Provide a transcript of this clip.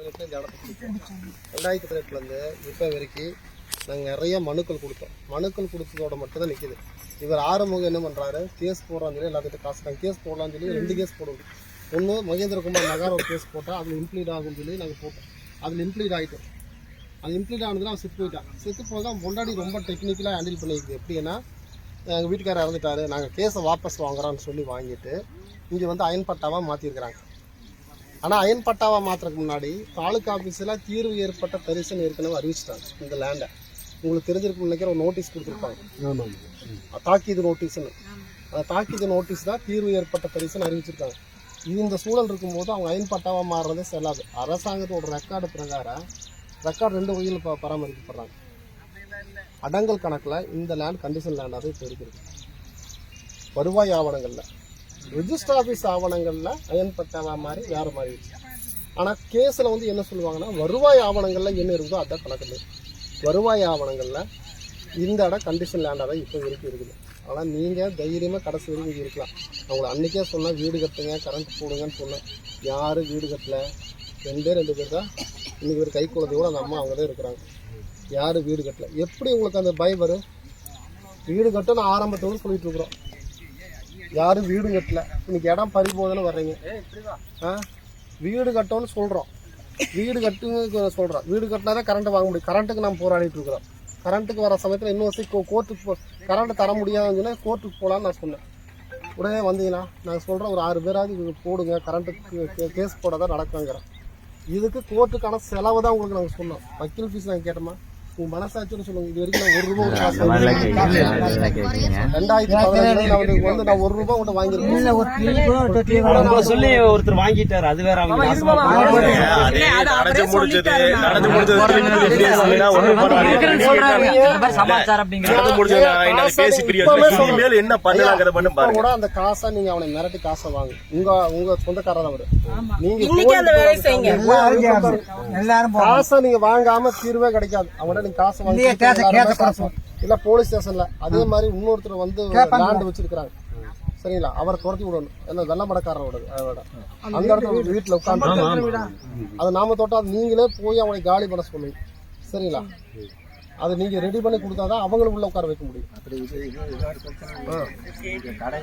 பதினெட்டு இந்த இடத்துக்கு ரெண்டாயிரத்தி பதினெட்டுலேருந்து இப்போ வரைக்கும் நாங்கள் நிறைய மனுக்கள் கொடுத்தோம். மனுக்கள் கொடுத்ததோட மட்டும்தான் நிற்கிது இவர் ஆறுமுகம் என்ன பண்ணுறாரு கேஸ் போடுறான்னு சொல்லி எல்லாத்துக்கிட்ட காசு தான் கேஸ் போடலான்னு சொல்லி ரெண்டு கேஸ் போடுவோம். ஒன்று மகேந்திரகுமார் நகர் ஒரு கேஸ் போட்டால் அதில் இம்ப்ளீட் ஆகும்னு சொல்லி நாங்கள் போட்டோம். அதில் இம்ப்ளீட் ஆகிட்டோம் அது இம்ப்ளீட் ஆனதுல அவன் செத்து போயிட்டான் செத்து போக அவன் பொண்டாடி ரொம்ப டெக்னிக்கலாக ஹேண்டில் பண்ணியிருக்கு எப்படின்னா எங்கள் வீட்டுக்காரர் இறந்துட்டாரு. நாங்கள் கேஸை வாபஸ் வாங்குறான்னு சொல்லி வாங்கிட்டு இங்கே வந்து அயன் பட்டாவாக மாற்றிருக்கிறாங்க ஆனால் அயன் பட்டாவாக மாற்றுறதுக்கு முன்னாடி தாலுக்கா ஆஃபீஸில் தீர்வு ஏற்பட்ட பரிசுன்னு ஏற்கனவே அறிவிச்சிட்டாங்க இந்த லேண்டை உங்களுக்கு தெரிஞ்சிருக்கும் நினைக்கிற ஒரு நோட்டீஸ் கொடுத்துருப்பாங்க. தாக்கீது நோட்டீஸ்னு அந்த தாக்கீது நோட்டீஸ் தான் தீர்வு ஏற்பட்ட பரிசுன்னு அறிவிச்சிருக்காங்க. இந்த சூழல் இருக்கும்போது அவங்க அயன் பட்டாவாக மாறுறதே செல்லாது. அரசாங்கத்தோட ரெக்கார்டு பிரகாரம் ரெக்கார்டு ரெண்டு வகையில் ப பராமரிக்கப்படுறாங்க. அடங்கல் கணக்கில் இந்த லேண்ட் கண்டிஷன் லேண்டாகவே இப்போ இருக்குது வருவாய் ஆவணங்களில். ரிஜிஸ்டர் ஆஃபீஸ் ஆவணங்களில் அயன்பட்டவா மாதிரி வேறு மாதிரி இருக்கு. ஆனால் கேஸில் வந்து என்ன சொல்லுவாங்கன்னா வருவாய் ஆவணங்களில் என்ன இருக்குதோ அதான் கணக்கு வருவாய் ஆவணங்களில் இந்த இடம் கண்டிஷன் லேண்டாக தான் இப்போ வரைக்கும் இருக்குது. ஆனால் நீங்கள் தைரியமாக கடைசி வரைக்கும் இருக்கலாம். அவங்கள அன்றைக்கே சொன்னால் வீடு கட்டுங்க கரண்ட் போடுங்கன்னு சொன்னேன் யாரும் வீடு கட்டலை? ரெண்டே ரெண்டு பேர் தான். இன்னைக்கு ஒரு கை குழந்தையோட அந்த அம்மா அவங்க தான் இருக்கிறாங்க. யாரும் வீடு கட்டலை? எப்படி உங்களுக்கு அந்த பயம் வரும்? வீடு கட்டணும் ஆரம்பத்தோடு சொல்லிட்டு இருக்கிறோம். யாரும் வீடு கட்டல. இன்னைக்கு இடம் பறி போகுதுன்னு வர்றீங்க ஆ? வீடு கட்டணும்னு சொல்கிறோம் வீடு கட்டுங்க சொல்கிறோம் வீடு கட்டினா தான் கரண்ட் வாங்க முடியும். கரண்ட்டுக்கு நம்ம போராடிட்டு இருக்கிறோம். கரண்ட்டுக்கு வர சமயத்தில் இன்னும் வசதி கோர்ட்டுக்கு போ கரண்ட் தர முடியாதுன்னு கோர்ட்டுக்கு போகலான்னு நான் சொன்னேன். உடனே வந்தீங்கன்னா நான் சொல்கிறேன் ஒரு ஆறு பேராவது போடுங்க. கரண்ட்டுக்கு கேஸ் போட தான் நடக்குங்கிறேன் இதுக்கு கோர்ட்டுக்கான செலவு தான் உங்களுக்கு நாங்கள் சொன்னோம். வக்கீல் ஃபீஸ் நாங்கள் கேட்டோமா? உங்கள் மனசாட்சின்னு சொல்லுங்க இது வரைக்கும் நான் ஒரு ரூபா. ரெண்டாயிரத்தி வந்து- நான் ஒரு ரூபா கூட சொல்லி ஒருத்தர் வாங்கிட்டாரு. அது வேற என்ன பண்ணலாங்கிறத கூட அந்த காசை நீங்க அவனை மிரட்டி காசை வாங்க. உங்க உங்க சொந்தக்காரர் அவரு. நீங்க இன்னைக்கு அந்த வேலையை செய்யுங்க. எல்லாரும் காசை நீங்க வாங்காம தீர்வே கிடைக்காது. அவன்கிட்ட நீங்க காசை வாங்கி. இல்ல போலீஸ் ஸ்டேஷன்ல அதே மாதிரி இன்னொருத்தர் வந்து லேண்ட் வச்சிருக்காங்க சரிங்களா அவரை துரத்தி விடணும் என்ன வெள்ளமடக்காரரோட அவரோட அந்த இடத்துல வீட்டுல உட்காந்து அதை நாம தொட்டா அது நீங்களே போய் அவனை காலி பண்ண சொல்லுங்க சரிங்களா அதை நீங்க ரெடி பண்ணி கொடுத்தாதான் அவங்களும் உள்ள உட்கார வைக்க முடியும்